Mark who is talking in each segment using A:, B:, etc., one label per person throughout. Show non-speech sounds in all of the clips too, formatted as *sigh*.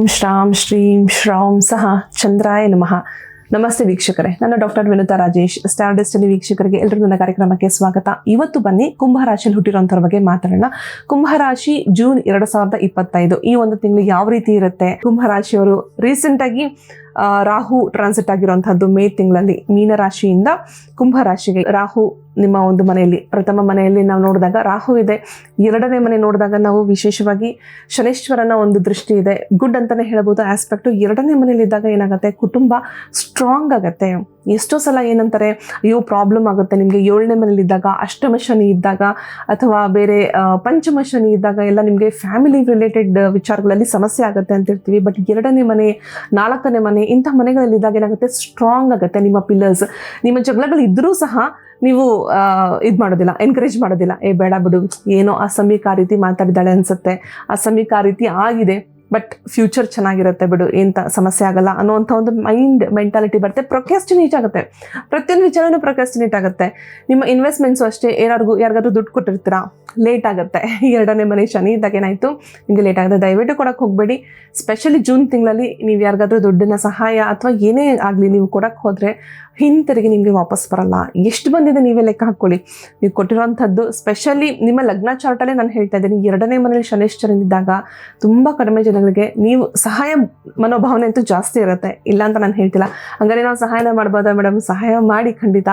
A: ಓಂ ಶ್ರಾಂ ಶ್ರೀಂ ಶ್ರೌಂ ಸಹ ಚಂದ್ರಾಯ ನಮಃ. ನಮಸ್ತೆ ವೀಕ್ಷಕರೇ. ನಾನು ಡಾಕ್ಟರ್ ವಿನುತಾ ರಾಜೇಶ್, ಸ್ಟಾರ್ ವೀಕ್ಷಕರಿಗೆ ಎಲ್ಲರೂ ನನ್ನ ಕಾರ್ಯಕ್ರಮಕ್ಕೆ ಸ್ವಾಗತ. ಇವತ್ತು ಬನ್ನಿ ಕುಂಭರಾಶಿಯಲ್ಲಿ ಹುಟ್ಟಿರೋಂಥವ್ರ ಬಗ್ಗೆ ಮಾತಾಡೋಣ. ಕುಂಭರಾಶಿ ಜೂನ್ ಎರಡು ಸಾವಿರದ ಇಪ್ಪತ್ತೈದು. ಈ ಒಂದು ತಿಂಗಳು ಯಾವ ರೀತಿ ಇರುತ್ತೆ? ಕುಂಭರಾಶಿಯವರು ರೀಸೆಂಟ್ ಆಗಿ ರಾಹು ಟ್ರಾನ್ಸಿಟ್ ಆಗಿರುವಂತಹದ್ದು ಮೇ ತಿಂಗಳಲ್ಲಿ ಮೀನರಾಶಿಯಿಂದ ಕುಂಭರಾಶಿಗೆ. ರಾಹು ನಿಮ್ಮ ಒಂದು ಮನೆಯಲ್ಲಿ, ಪ್ರಥಮ ಮನೆಯಲ್ಲಿ ನಾವು ನೋಡಿದಾಗ ರಾಹು ಇದೆ. ಎರಡನೇ ಮನೆ ನೋಡಿದಾಗ ನಾವು ವಿಶೇಷವಾಗಿ ಶನೇಶ್ವರನ ಒಂದು ದೃಷ್ಟಿ ಇದೆ. ಗುಡ್ ಅಂತಾನೆ ಹೇಳ್ಬೋದು. ಆಸ್ಪೆಕ್ಟ್ ಎರಡನೇ ಮನೆಯಲ್ಲಿ ಇದ್ದಾಗ ಏನಾಗುತ್ತೆ? ಕುಟುಂಬ ಸ್ಟ್ರಾಂಗ್ ಆಗುತ್ತೆ. ಎಷ್ಟೋ ಸಲ ಏನಂತಾರೆ? ಅಯ್ಯೋ ಪ್ರಾಬ್ಲಮ್ ಆಗುತ್ತೆ ನಿಮಗೆ. ಏಳನೇ ಮನೇಲಿ ಇದ್ದಾಗ, ಅಷ್ಟಮ ಶನಿ ಇದ್ದಾಗ, ಅಥವಾ ಬೇರೆ ಪಂಚಮ ಶನಿ ಇದ್ದಾಗ ಎಲ್ಲ ನಿಮಗೆ ಫ್ಯಾಮಿಲಿ ರಿಲೇಟೆಡ್ ವಿಚಾರಗಳಲ್ಲಿ ಸಮಸ್ಯೆ ಆಗುತ್ತೆ ಅಂತ ಇರ್ತೀವಿ ಬಟ್ ಎರಡನೇ ಮನೆ, ನಾಲ್ಕನೇ ಮನೆ ಇಂಥ ಮನೆಗಳಲ್ಲಿ ಇದ್ದಾಗ ಏನಾಗುತ್ತೆ? ಸ್ಟ್ರಾಂಗ್ ಆಗುತ್ತೆ ನಿಮ್ಮ ಪಿಲ್ಲರ್ಸ್ ನಿಮ್ಮ ಜಗಳಗಳು ಇದ್ರೂ ಸಹ ನೀವು ಇದು ಮಾಡೋದಿಲ್ಲ ಎನ್ಕರೇಜ್ ಮಾಡೋದಿಲ್ಲ. ಏ, ಬೇಡ ಬಿಡು. ಏನೋ ಆ ರೀತಿ ಮಾತಾಡಿದ್ದಾಳೆ ಅನಿಸುತ್ತೆ. ಆ ರೀತಿ ಆಗಿದೆ. ಬಟ್ ಫ್ಯೂಚರ್ ಚೆನ್ನಾಗಿರುತ್ತೆ ಬಿಡು ಎಂತ ಸಮಸ್ಯೆ ಆಗಲ್ಲ ಅನ್ನೋವಂಥ ಒಂದು ಮೈಂಡ್ ಮೆಂಟಾಲಿಟಿ ಬರುತ್ತೆ. ಪ್ರೊಕ್ಯಾಸ್ಟಿನೇಟ್ ಆಗುತ್ತೆ. ಪ್ರತಿಯೊಂದು ವಿಚಾರನೂ ಪ್ರೊಕ್ಯಾಸ್ಟಿನೇಟ್ ಆಗುತ್ತೆ. ನಿಮ್ಮ ಇನ್ವೆಸ್ಟ್ಮೆಂಟ್ಸು ಅಷ್ಟೇ ಯಾರಿಗೂ ಯಾರಿಗಾದ್ರೂ ದುಡ್ಡು ಕೊಟ್ಟಿರ್ತೀರಾ? ಲೇಟ್ ಆಗುತ್ತೆ. *laughs* ಎರಡನೇ ಮನೆ ಶನಿ ಇದ್ದಾಗ ಏನಾಯಿತು? ನಿಮಗೆ ಲೇಟ್ ಆಗುತ್ತೆ ದಯವಿಟ್ಟು ಕೊಡಕ್ಕೆ ಹೋಗಬೇಡಿ. ಸ್ಪೆಷಲಿ ಜೂನ್ ತಿಂಗಳಲ್ಲಿ ನೀವು ಯಾರಿಗಾದ್ರೂ ದುಡ್ಡಿನ ಸಹಾಯ ಅಥವಾ ಏನೇ ಆಗಲಿ ನೀವು ಕೊಡಕ್ಕೆ ಹೋದರೆ ಹಿಂತಿರುಗಿ ನಿಮಗೆ ವಾಪಸ್ ಬರಲ್ಲ. ಎಷ್ಟು ಬಂದಿದೆ ನೀವೇ ಲೆಕ್ಕ ಹಾಕ್ಕೊಳ್ಳಿ. ನೀವು ಕೊಟ್ಟಿರೋವಂಥದ್ದು ಸ್ಪೆಷಲಿ ನಿಮ್ಮ ಲಗ್ನ ಚಾರ್ಟಲ್ಲೇ ನಾನು ಹೇಳ್ತಾ ಇದ್ದೀನಿ. ಎರಡನೇ ಮನೇಲಿ ಶನೇಶ್ವರನಿದ್ದಾಗ ತುಂಬ ಕಡಿಮೆ ಜನಗಳಿಗೆ ನೀವು ಸಹಾಯ ಮನೋಭಾವನೆ ಅಂತೂ ಜಾಸ್ತಿ ಇರುತ್ತೆ. ಇಲ್ಲ ಅಂತ ನಾನು ಹೇಳ್ತಿಲ್ಲ. ಹಂಗಾರೆ ನಾವು ಸಹಾಯನ ಮಾಡ್ಬೋದಾ ಮೇಡಮ್? ಸಹಾಯ ಮಾಡಿ ಖಂಡಿತ.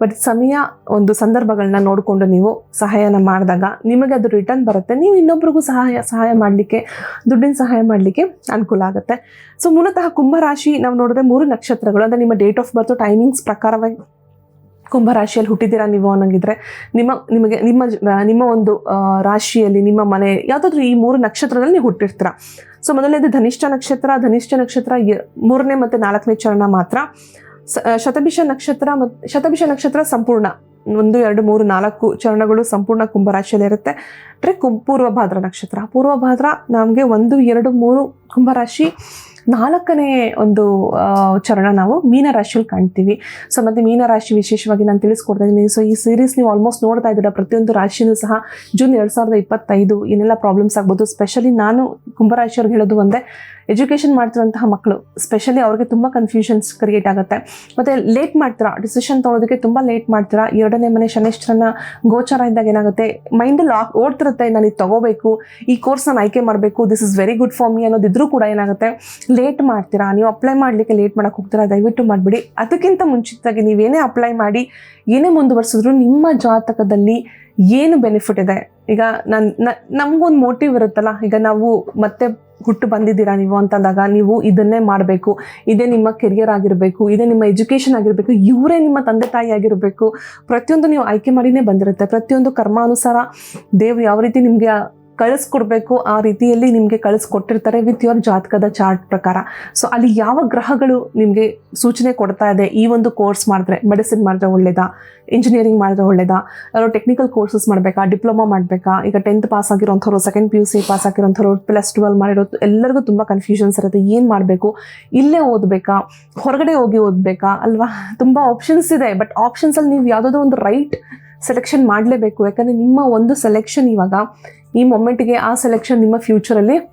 A: ಬಟ್ ಸಮಯ ಒಂದು ಸಂದರ್ಭಗಳನ್ನ ನೋಡಿಕೊಂಡು ನೀವು ಸಹಾಯನ ಮಾಡಿದಾಗ ನಿಮಗೆ ಅದು ರಿಟರ್ನ್ ಬರುತ್ತೆ. ನೀವು ಇನ್ನೊಬ್ರಿಗೂ ಸಹಾಯ ಸಹಾಯ ಮಾಡಲಿಕ್ಕೆ, ದುಡ್ಡಿನ ಸಹಾಯ ಮಾಡಲಿಕ್ಕೆ ಅನುಕೂಲ ಆಗುತ್ತೆ. ಸೊ ಮೂಲತಃ ಕುಂಭರಾಶಿ ನಾವು ನೋಡಿದ್ರೆ ಮೂರು ನಕ್ಷತ್ರಗಳು ಅಂದರೆ ನಿಮ್ಮ ಡೇಟ್ ಆಫ್ ಬರ್ತ್ ಟೈಮಿಂಗ್ಸ್ ಪ್ರಕಾರವಾಗಿ ಕುಂಭರಾಶಿಯಲ್ಲಿ ಹುಟ್ಟಿದ್ದೀರಾ ನೀವು ಅನ್ನಂಗಿದ್ರೆ, ನಿಮ್ಮ, ನಿಮಗೆ, ನಿಮ್ಮ ನಿಮ್ಮ ಒಂದು ರಾಶಿಯಲ್ಲಿ, ನಿಮ್ಮ ಮನೆ, ಯಾವುದಾದ್ರೂ ಈ ಮೂರು ನಕ್ಷತ್ರದಲ್ಲಿ ನೀವು ಹುಟ್ಟಿರ್ತೀರ. ಸೊ, ಮೊದಲನೇದು ಧನಿಷ್ಠ ನಕ್ಷತ್ರ ಧನಿಷ್ಠ ನಕ್ಷತ್ರ ಮೂರನೇ ಮತ್ತು ನಾಲ್ಕನೇ ಚರಣ ಮಾತ್ರ. ಶತಭಿಷ ನಕ್ಷತ್ರ ಮತ್ತು ಶತಭಿಷ ನಕ್ಷತ್ರ ಸಂಪೂರ್ಣ, ಒಂದು, ಎರಡು, ಮೂರು, ನಾಲ್ಕು ಚರಣಗಳು ಸಂಪೂರ್ಣ ಕುಂಭರಾಶಿಯಲ್ಲಿ ಇರುತ್ತೆ. ಅಂದರೆ ಕುಂ, ಪೂರ್ವಭಾದ್ರ ನಕ್ಷತ್ರ. ಪೂರ್ವಭಾದ್ರ ನಮಗೆ ಒಂದು, ಎರಡು, ಮೂರು ಕುಂಭರಾಶಿ ನಾಲ್ಕನೇ ಒಂದು ಚರಣ ನಾವು ಮೀನರಾಶಿಯಲ್ಲಿ ಕಾಣ್ತೀವಿ. ಸೊ ಮತ್ತು ಮೀನರಾಶಿ ವಿಶೇಷವಾಗಿ ನಾನು ತಿಳಿಸ್ಕೊಡ್ತಾ ಇದ್ದೀನಿ. ಸೊ ಈ ಸೀರೀಸ್ ನೀವು ಆಲ್ಮೋಸ್ಟ್ ನೋಡ್ತಾ ಇದ್ದೀರಾ, ಪ್ರತಿಯೊಂದು ರಾಶಿನೂ ಸಹ ಜೂನ್ ಎರಡು ಸಾವಿರದ ಇಪ್ಪತ್ತೈದು, ಏನೆಲ್ಲ ಪ್ರಾಬ್ಲಮ್ಸ್ ಆಗ್ಬೋದು. ಸ್ಪೆಷಲಿ ನಾನು ಕುಂಭರಾಶಿಯವ್ರಿಗೆ ಹೇಳೋದು ಒಂದೇ ಎಜುಕೇಷನ್ ಮಾಡ್ತಿರೋಂತಹ ಮಕ್ಕಳು ಸ್ಪೆಷಲಿ ಅವ್ರಿಗೆ ತುಂಬ ಕನ್ಫ್ಯೂಷನ್ಸ್ ಕ್ರಿಯೇಟ್ ಆಗುತ್ತೆ. ಮತ್ತು ಲೇಟ್ ಮಾಡ್ತೀರಾ? ಡಿಸಿಷನ್ ತೊಗೊಳೋದಕ್ಕೆ ತುಂಬ ಲೇಟ್ ಮಾಡ್ತೀರಾ? ಎರಡನೇ ಮನೆ ಶನೇಶ್ವರನ ಗೋಚಾರ ಇದ್ದಾಗ ಏನಾಗುತ್ತೆ? ಲಾಕ್ ಓಡ್ತಿರುತ್ತೆ ನಾನು ಇದು ತಗೋಬೇಕು, ಈ ಕೋರ್ಸ್ ನಾನು ಆಯ್ಕೆ ಮಾಡಬೇಕು this is very good for me ಅನ್ನೋದಿದ್ರೂ ಕೂಡ ಏನಾಗುತ್ತೆ? ಲೇಟ್ ಮಾಡ್ತೀರಾ? ನೀವು ಅಪ್ಲೈ ಮಾಡಲಿಕ್ಕೆ ಲೇಟ್ ಮಾಡೋಕ್ಕೆ ಹೋಗ್ತೀರಾ? ದಯವಿಟ್ಟು ಮಾಡಿಬಿಡಿ. ಅದಕ್ಕಿಂತ ಮುಂಚಿತವಾಗಿ ನೀವೇನೇ ಅಪ್ಲೈ ಮಾಡಿ, ಏನೇ ಮುಂದುವರಿಸಿದ್ರು ನಿಮ್ಮ ಜಾತಕದಲ್ಲಿ ಏನು ಬೆನಿಫಿಟ್ ಇದೆ? ಈಗ ನನ್ನ ನಮಗೊಂದು ಮೋಟಿವ್ ಇರುತ್ತಲ್ಲ, ಈಗ ನಾವು ಮತ್ತೆ ಹುಟ್ಟು ಬಂದಿದ್ದೀರಾ ನೀವು ಅಂತಂದಾಗ ನೀವು ಇದನ್ನೇ ಮಾಡಬೇಕು. ಇದೇ ನಿಮ್ಮ ಕೆರಿಯರ್ ಆಗಿರಬೇಕು, ಇದೇ ನಿಮ್ಮ ಎಜುಕೇಷನ್ ಆಗಿರಬೇಕು, ಇವರೇ ನಿಮ್ಮ ತಂದೆ ತಾಯಿ ಆಗಿರಬೇಕು. ಪ್ರತಿಯೊಂದು ನೀವು ಆಯ್ಕೆ ಮಾಡಿನೇ ಬಂದಿರುತ್ತೆ. ಪ್ರತಿಯೊಂದು ಕರ್ಮಾನುಸಾರ ದೇವ್ರು ಯಾವ ರೀತಿ ನಿಮಗೆ ಕಳಿಸ್ಕೊಡ್ಬೇಕು, ಆ ರೀತಿಯಲ್ಲಿ ನಿಮಗೆ ಕಳಿಸ್ಕೊಟ್ಟಿರ್ತಾರೆ ವಿತ್ ಯುವರ್ ಜಾತಕದ ಚಾರ್ಟ್ ಪ್ರಕಾರ. ಸೊ ಅಲ್ಲಿ ಯಾವ ಗ್ರಹಗಳು ನಿಮಗೆ ಸೂಚನೆ ಕೊಡ್ತಾ ಇದೆ? ಈ ಒಂದು ಕೋರ್ಸ್ ಮಾಡಿದ್ರೆ ಮೆಡಿಸಿನ್ ಮಾಡಿದ್ರೆ ಒಳ್ಳೇದಾ? ಇಂಜಿನಿಯರಿಂಗ್ ಮಾಡಿದ್ರೆ ಒಳ್ಳೇದಾ? ಯಾರೋ ಟೆಕ್ನಿಕಲ್ ಕೋರ್ಸಸ್ ಮಾಡಬೇಕಾ? ಡಿಪ್ಲೊಮಾ ಮಾಡಬೇಕಾ? ಈಗ tenth pass ಆಗಿರೋಂಥವ್ರು second P U C pass ಆಗಿರೋಂಥವ್ರು plus twelve ಮಾಡಿರೋದು ಎಲ್ಲರಿಗೂ ತುಂಬ ಕನ್ಫ್ಯೂಷನ್ಸ್ ಇರುತ್ತೆ. ಏನು ಮಾಡಬೇಕು? ಇಲ್ಲೇ ಓದಬೇಕಾ? ಹೊರಗಡೆ ಹೋಗಿ ಓದಬೇಕಾ? ಅಲ್ವಾ? ತುಂಬ ಆಪ್ಷನ್ಸ್ ಇದೆ. ಬಟ್ ಆಪ್ಷನ್ಸಲ್ಲಿ ನೀವು ಯಾವುದೋ ಒಂದು ರೈಟ್ ಸೆಲೆಕ್ಷನ್ ಮಾಡಲೇಬೇಕು. ಯಾಕಂದರೆ ನಿಮ್ಮ ಒಂದು ಸೆಲೆಕ್ಷನ್ ಇವಾಗ ಈ ಮೊಮೆಂಟ್ಗೆ ಆ ಸೆಲೆಕ್ಷನ್ ನಿಮ್ಮ ಫ್ಯೂಚರಲ್ಲಿ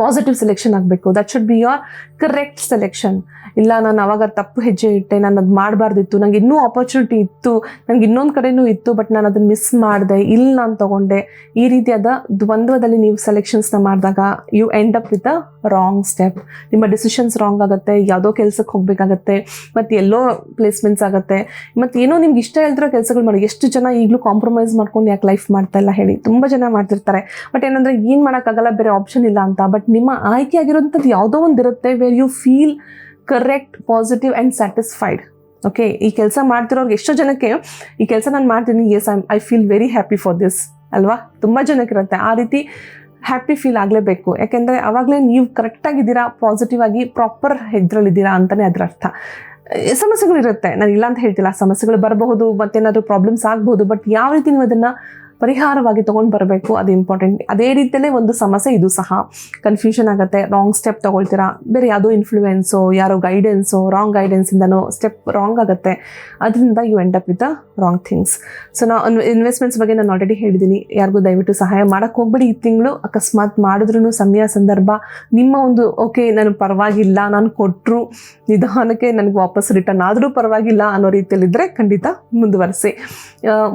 A: ಪಾಸಿಟಿವ್ ಸೆಲೆಕ್ಷನ್ ಆಗಬೇಕು. That should be your correct selection ಇಲ್ಲ, ನಾನು ಅವಾಗ ತಪ್ಪು ಹೆಜ್ಜೆ ಇಟ್ಟೆ, ನಾನು ಅದು ಮಾಡಬಾರ್ದಿತ್ತು. ನಂಗೆ ಇನ್ನೂ ಆಪರ್ಚುನಿಟಿ ಇತ್ತು. ನನಗೆ ಇನ್ನೊಂದು ಕಡೆನೂ ಇತ್ತು ಬಟ್ ನಾನು ಅದನ್ನು ಮಿಸ್ ಮಾಡಿದೆ. ಇಲ್ಲಿ ನಾನು ತೊಗೊಂಡೆ. ಈ ರೀತಿಯಾದ ದ್ವಂದ್ವದಲ್ಲಿ ನೀವು ಸೆಲೆಕ್ಷನ್ಸ್ನ ಮಾಡಿದಾಗ you end up with a wrong step ನಿಮ್ಮ ಡಿಸಿಷನ್ಸ್ ರಾಂಗ್ ಆಗುತ್ತೆ, ಯಾವುದೋ ಕೆಲಸಕ್ಕೆ ಹೋಗಬೇಕಾಗತ್ತೆ, ಮತ್ತು ಎಲ್ಲೋ ಪ್ಲೇಸ್ಮೆಂಟ್ಸ್ ಆಗುತ್ತೆ. ಮತ್ತು ಏನೋ ನಿಮ್ಗೆ ಇಷ್ಟ ಇಲ್ದಿರೋ ಕೆಲಸಗಳು ಮಾಡಿ. ಎಷ್ಟು ಜನ ಈಗಲೂ ಕಾಂಪ್ರಮೈಸ್ ಮಾಡ್ಕೊಂಡು ಯಾಕೆ ಲೈಫ್ ಮಾಡ್ತಾ ಇಲ್ಲ ಹೇಳಿ. ತುಂಬ ಜನ ಮಾಡ್ತಿರ್ತಾರೆ. ಬಟ್ ಏನಂದರೆ, ಏನು ಮಾಡೋಕ್ಕಾಗಲ್ಲ ಬೇರೆ ಆಪ್ಷನ್ ಇಲ್ಲ ಅಂತ. ಬಟ್ ನಿಮ್ಮ ಆಯ್ಕೆ ಆಗಿರೋಂಥದ್ದು ಯಾವುದೋ ಒಂದು ಇರುತ್ತೆ where you feel correct positive and satisfied okay ಈ ಕೆಲಸ ಮಾಡ್ತಿರೋರ್ಗೆ ಎಷ್ಟೋ ಜನಕ್ಕೆ ಈ ಕೆಲಸ ನಾನು ಮಾಡ್ತೀನಿ yes I I feel very happy for this ಅಲ್ವಾ? ತುಂಬ ಜನಕ್ಕಿರುತ್ತೆ. ಆ ರೀತಿ ಹ್ಯಾಪಿ ಫೀಲ್ ಆಗಲೇಬೇಕು. ಯಾಕೆಂದರೆ ಆವಾಗಲೇ ನೀವು ಕರೆಕ್ಟಾಗಿದ್ದೀರಾ ಪಾಸಿಟಿವ್ ಆಗಿ ಪ್ರಾಪರ್ ಹೆದ್ರಲ್ಲಿದ್ದೀರಾ ಅಂತಲೇ ಅದರ ಅರ್ಥ. ಸಮಸ್ಯೆಗಳಿರುತ್ತೆ. ನಾನು ಇಲ್ಲ ಅಂತ ಹೇಳ್ತಿಲ್ಲ. ಸಮಸ್ಯೆಗಳು ಬರಬಹುದು, ಮತ್ತೇನಾದರೂ ಪ್ರಾಬ್ಲಮ್ಸ್ ಆಗ್ಬೋದು ಬಟ್ ಯಾವ ರೀತಿ ನೀವು ಅದನ್ನು ಪರಿಹಾರವಾಗಿ ತೊಗೊಂಡು ಬರಬೇಕು, ಅದು ಇಂಪಾರ್ಟೆಂಟ್ ಅದೇ ರೀತಿಯಲ್ಲೇ ಒಂದು ಸಮಸ್ಯೆ ಇದು ಸಹ. ಕನ್ಫ್ಯೂಷನ್ ಆಗುತ್ತೆ ರಾಂಗ್ ಸ್ಟೆಪ್ ತೊಗೊಳ್ತೀರಾ? ಬೇರೆ ಯಾವುದೋ ಇನ್ಫ್ಲೂಯೆನ್ಸು ಯಾರೋ ಗೈಡೆನ್ಸು ರಾಂಗ್ ಗೈಡೆನ್ಸಿಂದನೋ ಸ್ಟೆಪ್ ರಾಂಗ್ ಆಗುತ್ತೆ. ಅದರಿಂದ you end up with wrong things so ನಾವು ಇನ್ವೆಸ್ಟ್ಮೆಂಟ್ಸ್ ಬಗ್ಗೆ ನಾನು ಆಲ್ರೆಡಿ ಹೇಳಿದ್ದೀನಿ ಯಾರಿಗೂ ದಯವಿಟ್ಟು ಸಹಾಯ ಮಾಡೋಕ್ಕೆ ಹೋಗ್ಬೇಡಿ ಈ ತಿಂಗಳು. ಅಕಸ್ಮಾತ್ ಮಾಡಿದ್ರೂ ಸಮಯ, ಸಂದರ್ಭ, ನಿಮ್ಮ ಒಂದು ಓಕೆ ನಾನು ಪರವಾಗಿಲ್ಲ, ನಾನು ಕೊಟ್ಟರು ನಿಧಾನಕ್ಕೆ ನನಗೆ ವಾಪಸ್ ರಿಟರ್ನ್ ಆದರೂ ಪರವಾಗಿಲ್ಲ ಅನ್ನೋ ರೀತಿಯಲ್ಲಿದ್ದರೆ ಖಂಡಿತ ಮುಂದುವರಿಸಿ.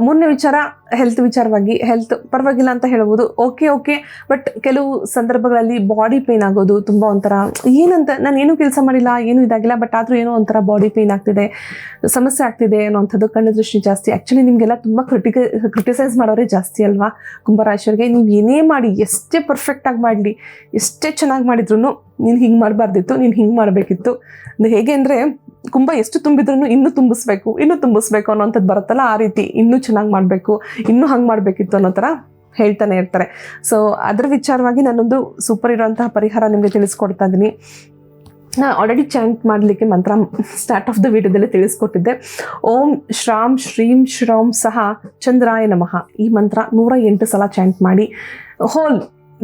A: ಮೂರನೇ ವಿಚಾರ ಹೆಲ್ತ್ ವಿಚಾರವಾಗಿ ಹೆಲ್ತ್ ಪರವಾಗಿಲ್ಲ ಅಂತ ಹೇಳ್ಬೋದು ಓಕೆ ಓಕೆ ಬಟ್ ಕೆಲವು ಸಂದರ್ಭಗಳಲ್ಲಿ ಬಾಡಿ ಪೇನ್ ಆಗೋದು ತುಂಬ ಒಂಥರ, ಏನಂತ, ನಾನು ಏನೂ ಕೆಲಸ ಮಾಡಿಲ್ಲ, ಏನೂ ಇದಾಗಿಲ್ಲ ಬಟ್ ಆದರೂ ಏನೋ ಒಂಥರ ಬಾಡಿ ಪೇನ್ ಆಗ್ತಿದೆ, ಸಮಸ್ಯೆ ಆಗ್ತಿದೆ ಅನ್ನೋಂಥದ್ದು ಕಣ್ಣು ದೃಷ್ಟಿ ಜಾಸ್ತಿ. ಆ್ಯಕ್ಚುಲಿ ನಿಮಗೆಲ್ಲ ತುಂಬ ಕ್ರಿಟಿಕ ಕ್ರಿಟಿಸೈಸ್ ಮಾಡೋರೇ ಜಾಸ್ತಿ ಅಲ್ವಾ? ಕುಂಭರಾಶಿಯವರಿಗೆ ನೀವು ಏನೇ ಮಾಡಿ, ಎಷ್ಟೇ ಪರ್ಫೆಕ್ಟಾಗಿ ಮಾಡಲಿ, ಎಷ್ಟೇ ಚೆನ್ನಾಗಿ ಮಾಡಿದ್ರು ನೀನು ಹಿಂಗೆ ಮಾಡಬಾರ್ದಿತ್ತು, ನೀನು ಹಿಂಗೆ ಮಾಡಬೇಕಿತ್ತು. ಹೇಗೆ ಅಂದರೆ ಕುಂಭ ಎಷ್ಟು ತುಂಬಿದ್ರೂ ಇನ್ನೂ ತುಂಬಿಸ್ಬೇಕು ಇನ್ನೂ ತುಂಬಿಸ್ಬೇಕು ಅನ್ನೋಂಥದ್ದು ಬರುತ್ತಲ್ಲ, ಆ ರೀತಿ ಇನ್ನೂ ಚೆನ್ನಾಗಿ ಮಾಡಬೇಕು, ಇನ್ನೂ ಹಂಗೆ ಮಾಡಬೇಕಿತ್ತು ಅನ್ನೋ ಥರ ಹೇಳ್ತಾನೆ ಇರ್ತಾರೆ. ಸೊ ಅದರ ವಿಚಾರವಾಗಿ ನಾನೊಂದು ಸೂಪರ್ ಇರೋಂತಹ ಪರಿಹಾರ ನಿಮಗೆ ತಿಳಿಸ್ಕೊಡ್ತಾ ಇದ್ದೀನಿ. ನಾನು ಆಲ್ರೆಡಿ ಚಾಂಟ್ ಮಾಡಲಿಕ್ಕೆ ಮಂತ್ರ ಸ್ಟಾರ್ಟ್ ಆಫ್ ದ ವಿಡಿಯೋದಲ್ಲಿ ತಿಳಿಸ್ಕೊಟ್ಟಿದ್ದೆ. ಓಂ ಶ್ರಾಮ್ ಶ್ರೀಂ ಶ್ರಾಮ್ ಸಹ ಚಂದ್ರಾಯ ನಮಃ ಈ ಮಂತ್ರ ನೂರ ಎಂಟು ಸಲ ಚಾಂಟ್ ಮಾಡಿ. ಹೋಲ್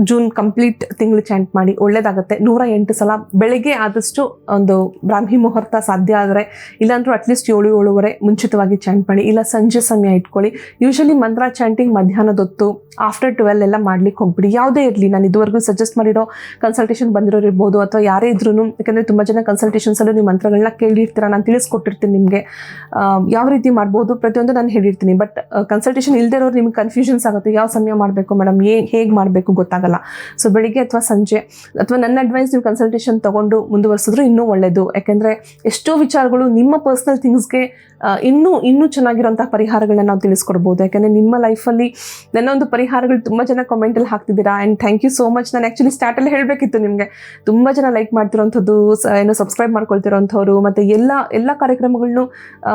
A: ಜೂನ್ ಕಂಪ್ಲೀಟ್ ತಿಂಗಳು ಚಾಂಟ್ ಮಾಡಿ ಒಳ್ಳೇದಾಗುತ್ತೆ. ನೂರ ಎಂಟು ಸಲ ಬೆಳಗ್ಗೆ ಆದಷ್ಟು ಒಂದು ಬ್ರಾಹ್ಮಿ ಮುಹೂರ್ತ ಸಾಧ್ಯ ಆದರೆ ಇಲ್ಲಾಂದ್ರೂ ಅಟ್ಲೀಸ್ಟ್ ಏಳು, ಏಳುವರೆ ಮುಂಚಿತವಾಗಿ ಚಾಂಟ್ ಮಾಡಿ. ಇಲ್ಲ ಸಂಜೆ ಸಮಯ ಇಟ್ಕೊಳ್ಳಿ. ಯೂಶಲಿ ಮಂತ್ರ ಚಾಂಟಿಂಗ್ ಮಧ್ಯಾಹ್ನದೊತ್ತು ಆಫ್ಟರ್ ಟ್ವೆಲ್ ಎಲ್ಲ ಮಾಡ್ಲಿಕ್ಕೆ ಹೋಗ್ಬಿಡಿ. ಯಾವುದೇ ಇರಲಿ, ನಾನು ಇದುವರೆಗೂ ಸಜೆಸ್ಟ್ ಮಾಡಿರೋ ಕನ್ಸಲ್ಟೇಷನ್ ಬಂದಿರೋರು ಇರ್ಬೋದು ಅಥವಾ ಯಾರೇ ಇದ್ರೂ ಯಾಕಂದರೆ ತುಂಬ ಜನ ಕನ್ಸಲ್ಟೇಷನ್ಸಲ್ಲೂ ನೀವು ಮಂತ್ರಗಳನ್ನ ಕೇಳಿರ್ತೀರ, ನಾನು ತಿಳಿಸ್ಕೊಟ್ಟಿರ್ತೀನಿ ನಿಮಗೆ. ಯಾವ ರೀತಿ ಮಾಡ್ಬೋದು ಪ್ರತಿಯೊಂದು ನಾನು ಹೇಳಿರ್ತೀನಿ. ಬಟ್ ಕನ್ಸಲ್ಟೇಷನ್ ಇಲ್ಲದೆ ಇರೋರು ನಿಮ್ಗೆ ಕನ್ಫ್ಯೂಷನ್ಸ್ ಆಗುತ್ತೆ. ಯಾವ ಸಮಯ ಮಾಡಬೇಕು ಮೇಡಮ್ ಏ, ಹೇಗೆ ಮಾಡಬೇಕು ಗೊತ್ತಾಗಲ್ಲ ಸೊ ಬೆಳಿಗ್ಗೆ ಅಥವಾ ಸಂಜೆ, ಅಥವಾ ನನ್ನ ಅಡ್ವೈಸ್ ನೀವು ಕನ್ಸಲ್ಟೇಷನ್ ತೊಗೊಂಡು ಮುಂದುವರಿಸಿದ್ರು ಇನ್ನೂ ಒಳ್ಳೆಯದು ಯಾಕೆಂದರೆ ಎಷ್ಟೋ ವಿಚಾರಗಳು ನಿಮ್ಮ ಪರ್ಸ್ನಲ್ ಥಿಂಗ್ಸ್ಗೆ ಇನ್ನೂ ಇನ್ನೂ ಚೆನ್ನಾಗಿರೋಂಥ ಪರಿಹಾರಗಳನ್ನ ನಾವು ತಿಳಿಸ್ಕೊಡ್ಬೋದು. ಯಾಕೆಂದರೆ ನಿಮ್ಮ ಲೈಫಲ್ಲಿ ನನ್ನ ಒಂದು ಪರಿಹಾರಗಳು ತುಂಬ ಜನ ಕಮೆಂಟಲ್ಲಿ ಹಾಕ್ತಿದ್ದೀರಾ. And thank you so much ನಾನು ಆ್ಯಕ್ಚುಲಿ ಸ್ಟಾರ್ಟಲ್ಲಿ ಹೇಳಬೇಕಿತ್ತು ನಿಮಗೆ. ತುಂಬ ಜನ ಲೈಕ್ ಮಾಡ್ತಿರೋಂಥದ್ದು ಏನು ಸಬ್ಸ್ಕ್ರೈಬ್ ಮಾಡ್ಕೊಳ್ತಿರೋಂಥವ್ರು ಮತ್ತು ಎಲ್ಲ ಎಲ್ಲ ಕಾರ್ಯಕ್ರಮಗಳನ್ನು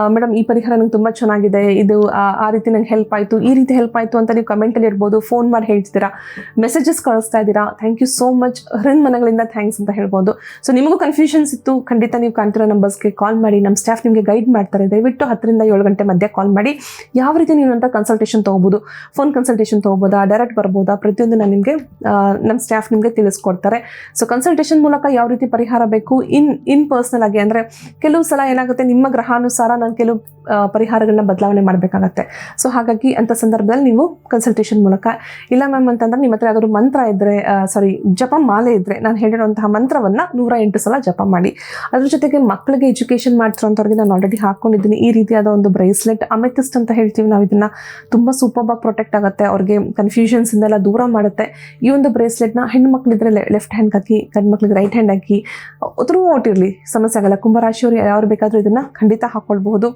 A: ಮೇಡಮ್ ಈ ಪರಿಹಾರ ನಂಗೆ ತುಂಬ ಚೆನ್ನಾಗಿದೆ. ಇದು, ಆ- ಆ ರೀತಿ ನಂಗೆ ಹೆಲ್ಪ್ ಆಯಿತು, ಈ ರೀತಿ ಹೆಲ್ಪ್ ಆಯಿತು ಅಂತ ನೀವು ಕಮೆಂಟಲ್ಲಿ ಇರ್ಬೋದು ಫೋನ್ ಮಾಡಿ ಹೇಳ್ತಿದ್ದೀರಾ ಮೆಸೇಜಸ್ ಕಳಿಸ್ತಾ ಇದ್ದೀರಾ. ಥ್ಯಾಂಕ್ ಯು ಸೋ ಮಚ್ ಹೃನ್ ಮನಗಳಿಂದ ಥ್ಯಾಂಕ್ಸ್ ಅಂತ ಹೇಳ್ಬೋದು. ಸೊ ನಿಮಗೂ ಕನ್ಫ್ಯೂಷನ್ಸ್ ಇತ್ತು, ಖಂಡಿತ ನೀವು ಕಾಣ್ತಿರೋ ನಂಬರ್ಸ್ಗೆ ಕಾಲ್ ಮಾಡಿ. ನಮ್ಮ ಸ್ಟಾಫ್ ನಿಮಗೆ ಗೈಡ್ ಮಾಡ್ತಾರೆ. ದಯವಿಟ್ಟು ಹತ್ತರಿಂದ ಏಳು ಗಂಟೆ ಮಧ್ಯೆ ಕಾಲ್ ಮಾಡಿ ಯಾವ ರೀತಿ ನೀವು ಅಂತ ಕನ್ಸಲ್ಟೇಷನ್ ತೊಗೋಬೋದು. Phone consultation ತೊಗೋಬೋದಾ? ಡೈರೆಕ್ಟ್ ಬರ್ಬೋದಾ? ಪ್ರತಿಯೊಂದು ನಾನು ನಿಮಗೆ ನಮ್ಮ ಸ್ಟಾಫ್ ನಿಮಗೆ ತಿಳಿಸ್ಕೊಡ್ತಾರೆ. ಸೊ ಕನ್ಸಲ್ಟೇಷನ್ ಮೂಲಕ ಯಾವ ರೀತಿ ಪರಿಹಾರ ಬೇಕು? ಇನ್ ಇನ್ ಪರ್ಸ್ನಲ್ ಆಗಿ ಅಂದರೆ ಕೆಲವು ಸಲ ಏನಾಗುತ್ತೆ, ನಿಮ್ಮ ಗ್ರಹಾನುಸಾರ ನಾನು ಕೆಲವು ಪರಿಹಾರಗಳನ್ನ ಬದಲಾವಣೆ ಮಾಡಬೇಕಾಗತ್ತೆ. ಸೊ ಹಾಗಾಗಿ ಅಂಥ ಸಂದರ್ಭದಲ್ಲಿ ನೀವು ಕನ್ಸಲ್ಟೇಷನ್ ಮೂಲಕ, ಇಲ್ಲ ಮ್ಯಾಮ್ ಅಂತಂದ್ರೆ ನಿಮ್ಮ ಹತ್ರ ಯಾವ್ದಾದ್ರು ಮಂತ್ರ ಇದ್ರೆ ಸಾರಿ ಜಪ ಮಾಲೆ ಇದ್ದರೆ ನಾನು ಹೇಳಿರುವಂತಹ ಮಂತ್ರವನ್ನು ನೂರ ಎಂಟು ಸಲ ಜಪ ಮಾಡಿ. ಅದ್ರ ಜೊತೆಗೆ ಮಕ್ಕಳಿಗೆ ಎಜುಕೇಷನ್ ಮಾಡ್ತಿರೋಂಥವ್ರಿಗೆ ನಾನು ಆಲ್ರೆಡಿ ಹಾಕ್ಕೊಂಡಿದ್ದೀನಿ ಈ ರೀತಿಯಾದ ಒಂದು ಬ್ರೇಸ್ಲೆಟ್ ಅಮೆಥಿಸ್ಟ್ ಅಂತ ಹೇಳ್ತೀವಿ. ನಾವು ಇದನ್ನು ತುಂಬ ಸೂಪರ್ಬಾಗಿ ಪ್ರೊಟೆಕ್ಟ್ ಆಗುತ್ತೆ. ಅವ್ರಿಗೆ ಕನ್ಫ್ಯೂಷನ್ಸಿಂದೆಲ್ಲ ದೂರ ಮಾಡುತ್ತೆ. ಈ ಒಂದು ಬ್ರೇಸ್ಲೆಟ್ನ ಹೆಣ್ಮಕ್ಳಿದ್ರೆ ಲೆಫ್ಟ್ ಹ್ಯಾಂಡ್ ಹಾಕಿ, ಗಂಡು ಮಕ್ಳಿಗೆ ರೈಟ್ ಹ್ಯಾಂಡ್ ಹಾಕಿ ಥ್ರೂ ಔಟ್ ಸಮಸ್ಯೆ ಆಗಲ್ಲ. ಕುಂಭರಾಶಿಯವರು ಯಾರು ಬೇಕಾದರೂ ಇದನ್ನು ಖಂಡಿತ ಹಾಕ್ಕೊಳ್ಬಹುದು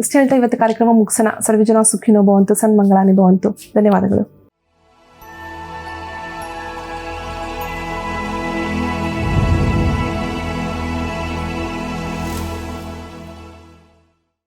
A: ಇಷ್ಟು ಹೇಳ್ತಾ ಇವತ್ತು ಕಾರ್ಯಕ್ರಮ ಮುಗಿಸೋಣ. ಸರ್ವಜನ ಸುಖಿನೋ ಭವಂತು, ಸನ್ಮಂಗಳಾನಿ ಭವಂತು. ಧನ್ಯವಾದಗಳು.